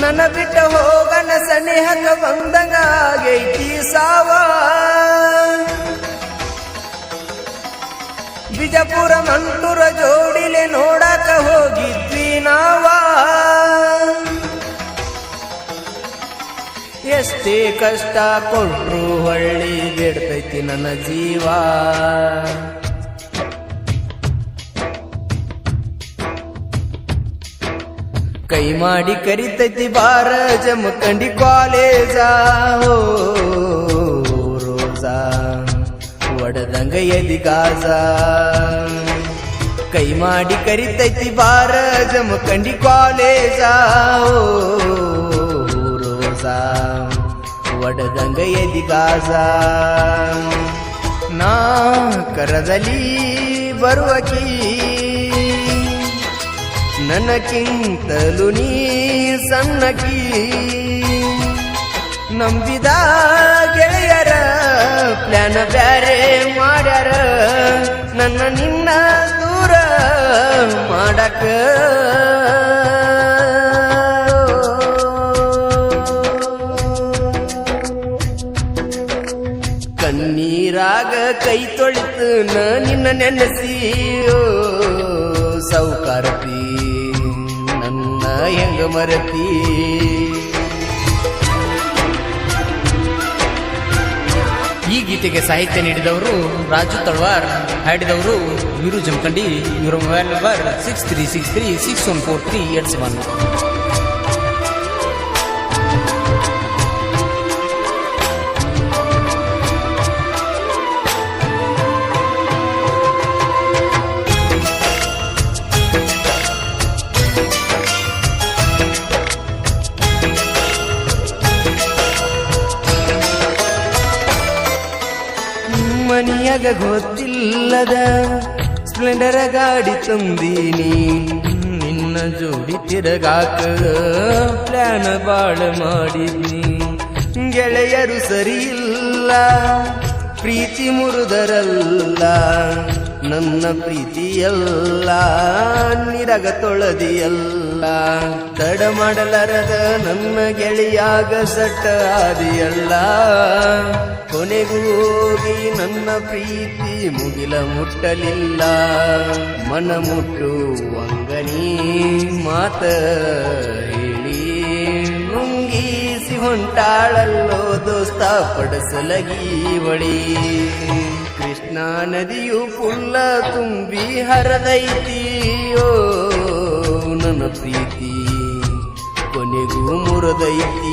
ನನ್ನ ಬಿಟ್ಟ ಹೋಗನ ಸನಿಹಕ ಬಂದಂಗ ಆಗೈತಿ ಸಾವ. ಬಿಜಾಪುರ ಮಂಟೂರ ಜೋಡಿಲೆ ನೋಡಕ ಹೋಗಿದ್ವಿ ನಾವ. ಎಷ್ಟೇ ಕಷ್ಟ ಕೊಟ್ರು ಹಳ್ಳಿ ಬಿಡ್ತೈತಿ ನನ್ನ ಜೀವ. ಕೈ ಮಾಡಿ ಕರಿತೈತಿ ಬಾರ ಜಮಖಂಡಿ ಕಾಲೇಜ ಓ ರೋಜಾ ಒಡದಂಗ ಎದಿ ಗಾಜ ಕೈ ಮಾಡಿ ಕರಿತೈತಿ ಬಾರ ಜಮಖಂಡಿ ಕಾಲೇಜ ಓ ರೋಜಾ ಒಡದಂಗ ಎದಿ ಗಾಜ ನಾ ಕರದಲ್ಲಿ ಬರುವಕಿ ನನಕ್ಕಿಂತಲೂ ನೀ ಸಣ್ಣಕಿ ನಂಬಿದ ಗೆಳೆಯರ ಪ್ಲಾನ ಬ್ಯಾರೆ ಮಾಡ್ಯಾರ. ನನ್ನ ನಿನ್ನ ದೂರ ಮಾಡಕ. ಕಣ್ಣೀರಾಗ ಕೈ ತೊಳಿತು ನಿನ್ನ ನೆನೆಸಿಯೋ ಓ ಸೌಕಾರತಿ ನನ್ನ ಹೆಂಗ ಮರತಿ. ಈ ಗೀತೆಗೆ ಸಾಹಿತ್ಯ ನೀಡಿದವರು ರಾಜು ತಳ್ವಾರ್, ಹಾಡಿದವರು ವೀರು ಜಮಖಂಡಿ ಇವರ mobile number six three six three six one four three eight seven ಮನಿಯಾಗ ಗೊತ್ತಿಲ್ಲದ ಸ್ಪ್ಲೆಂಡರ ಗಾಡಿ ತಂದೀನಿ ನಿನ್ನ ಜೋಡಿ ತಿರಗಾಕ ಪ್ಲಾನ್ ಬಾಳ ಮಾಡಿದ್ನಿ. ಗೆಳೆಯರು ಸರಿ ಇಲ್ಲ ಪ್ರೀತಿ ಮುರುದರಲ್ಲ, ನನ್ನ ಪ್ರೀತಿಯಲ್ಲ, ನಿರಗ ತೊಳದಿಯಲ್ಲ. ತಡ ಮಾಡಲಾರದ ನನ್ನ ಗೆಳೆಯಾಗ ಸಟ್ಟ ಆದಿಯಲ್ಲ. ಕೊನೆಗೂ ಹೋಗಿ ನನ್ನ ಪ್ರೀತಿ ಮುಗಿಲ ಮುಟ್ಟಲಿಲ್ಲ. ಮನ ಮುಟ್ಟು ಅಂಗನಿ ಮಾತ ಹೇಳಿ. ನುಂಗಿಸಿ ಹೊಂಟಾಳಲ್ಲೋ ದೋಸ್ತ ಪಡಸಲಗಿ ಬಳಿ. ಕೃಷ್ಣಾ ನದಿಯು ಪುಲ್ಲ ತುಂಬಿ ಹರದೈತಿಯೋ ನನ್ನ ಪ್ರೀತಿ, ಕೊನೆಗೂ ಮುರದೈತಿ.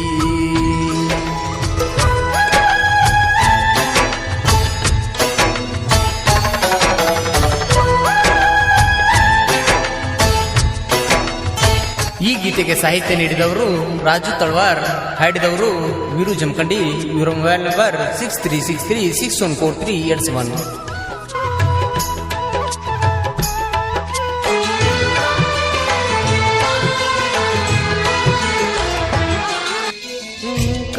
ಈ ಗೀತೆಗೆ ಸಾಹಿತ್ಯ ನೀಡಿದವರು ರಾಜು ತಳ್ವಾರ್, ಹಾಡಿದವರು ವೀರು ಜಮಖಂಡಿ ಇವರ mobile number six three six three six one four three eight seven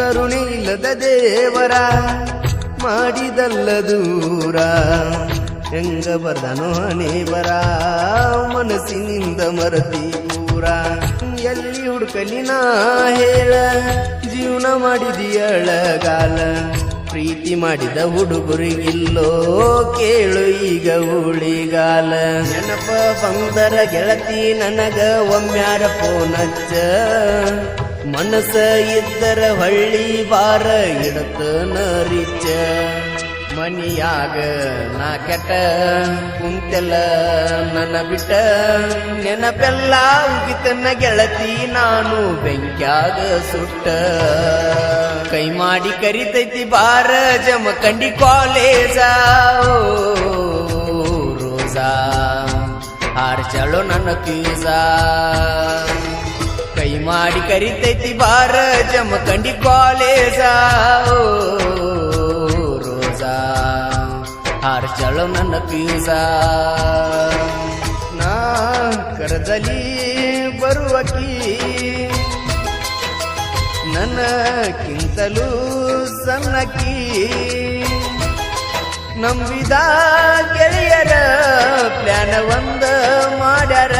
ಕರುಣೆ ಇಲ್ಲದ ದೇವರ ಮಾಡಿದಲ್ಲ ದೂರ. ಹೆಂಗ ಬರ್ದನೋ ಹಣೆ ಬರ, ಮನಸ್ಸಿನಿಂದ ಮರತಿ ಪೂರ. ಎಲ್ಲಿ ಹುಡುಕಲಿ ನಾ ಹೇಳ, ಜೀವನ ಮಾಡಿದಿಯಳಗಾಲ ಪ್ರೀತಿ ಮಾಡಿದ ಹುಡುಗರಿಗಿಲ್ಲೋ ಕೇಳು ಈಗ ಉಳಿಗಾಲ ನೆನಪ ಬಂದರ ಗೆಳತಿ ನನಗ ಒಮ್ಮ್ಯಾರ ಫೋನಚ್ಚ. ಮನಸ್ಸ ಇದ್ದರ ಹಳ್ಳಿ ಬಾರ ಇಡತ ನರಿಚ. ಮನಿಯಾಗ ನಾ ಕೆಟ್ಟ ಕುಂತೆಲ್ಲ ನನ್ನ ಬಿಟ್ಟ. ನೆನಪೆಲ್ಲ ಉಗಿತನ ಗೆಳತಿ ನಾನು ಬೆಂಕ್ಯಾಗ ಸುಟ್ಟ. ಕೈ ಮಾಡಿ ಕರಿತೈತಿ ಬಾರ ಜಮಖಂಡಿ ಕಾಲೇಜ. ಓ, ರೋಜಾ ಚಳೋ ನನ್ನ ಪೀಸಾ ಕೈ ಮಾಡಿ ಕರಿತೈತಿ ಬಾರ ಜಮಖಂಡಿ ಕಾಲೇಜ. ರೋಜಾ ಹಾರ್ಚಳೋ ನನ್ನ ಪೀಸ ನಾ ಕರದಲ್ಲಿ ಬರುವಕಿ ನನಕ್ಕಿಂತಲೂ ಸಣ್ಣಕಿ ನಂಬಿದ ಗೆಳೆಯರ ಪ್ಲಾನ ಒಂದ ಮಾಡ್ಯಾರ.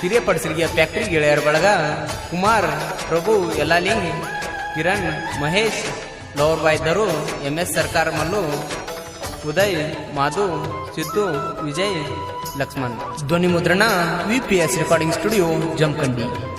ಹಿರಿಯಪಡಿಸಿರಿಗೆಯ ಫ್ಯಾಕ್ಟ್ರಿ ಗೆಳೆಯರ ಬಳಗ ಕುಮಾರ್, ಪ್ರಭು, ಯಲಾಲಿಂಗ್, ಕಿರಣ್, ಮಹೇಶ್ ಲವರ್ ಬಾಯ್ ದರು ಎಂ ಎಸ್ ಸರ್ಕಾರ ಮಲ್ಲು, ಉದಯ್, ಮಾಧು, ಸಿದ್ದು, ವಿಜಯ್, ಲಕ್ಷ್ಮಣ್. ಧ್ವನಿ ಮುದ್ರಣ ವಿಪಿಎಸ್ ರೆಕಾರ್ಡಿಂಗ್ ಸ್ಟುಡಿಯೋ, ಜಮಖಂಡಿ.